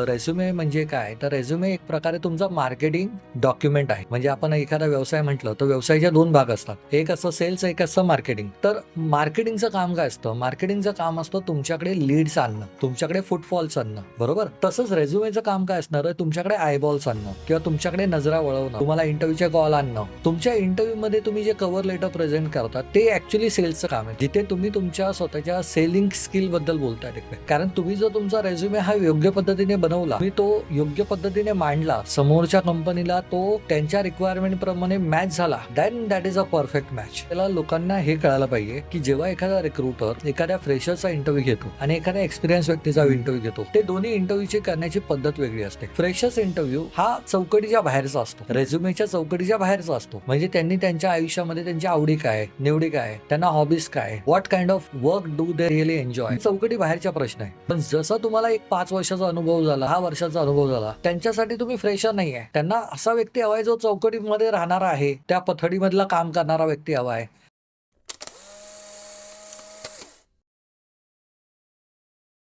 Resume म्हणजे काय? तर रेझ्युमे एक प्रकारे तुमचा मार्केटिंग डॉक्युमेंट आहे. म्हणजे आपण एखादा व्यवसाय म्हटलं तर व्यवसायाच्या दोन भाग असतात. एक असतं सेल्स एक असतं मार्केटिंग तर मार्केटिंगचं काम काय असतं? मार्केटिंगचं काम असतं तुमच्याकडे लीड्स आणणं तुमच्याकडे फुटफॉल्स आणणं. बरोबर? तसंच रेझ्युमेचं काम काय असणार आहे? तुमच्याकडे आयबॉल्स आणणं किंवा तुमच्याकडे नजरा वळवणं तुम्हाला इंटरव्ह्यूचे कॉल आणणं. तुमच्या इंटरव्ह्यू मध्ये तुम्ही जे कव्हर लेटर प्रेझेंट करता ते ऍक्च्युली सेल्सचं काम आहे. जिथे तुम्ही तुमच्या स्वतःच्या सेलिंग स्किलबद्दल बोलताय तिकडे. कारण तुम्ही जर तुमचा रेझ्युमे हा योग्य पद्धतीने बनवला. तुम्ही तो योग्य पद्धतीने मांडला. समोरच्या कंपनीला तो त्यांच्या रिक्वायरमेंट प्रमाणे मॅच झाला. Then that is a perfect match त्याला लोकांना हे कळायला पाहिजे की जेव्हा एखादा रिक्रुटर एखाद्या फ्रेशरचा इंटरव्ह्यू घेतो आणि एखाद्या एक्सपिरियन्स व्यक्तीचा इंटरव्ह्यू घेतो ते दोन्ही इंटरव्ह्यूची करण्याची पद्धत वेगळी असते. फ्रेशर्स इंटरव्ह्यू हा चौकटीच्या बाहेरचा असतो. रेझ्युमेच्या चौकटीच्या बाहेरचा असतो. म्हणजे त्यांनी त्यांच्या आयुष्यामध्ये त्यांच्या आवडी काय निवडी काय त्यांना हॉबीज काय what kind of work do they really enjoy चौकटी बाहेरच्या प्रश्न आहे. पण जसं तुम्हाला एक पाच वर्षाचा अनुभव झाला हा वर्षाचा अनुभव झाला. त्यांच्यासाठी तुम्ही फ्रेशर नाही आहे त्यांना असा व्यक्ती हवाय जो चौकटीमध्ये राहणारा आहे. त्या पथडीमधला काम करणारा व्यक्ती हवा आहे.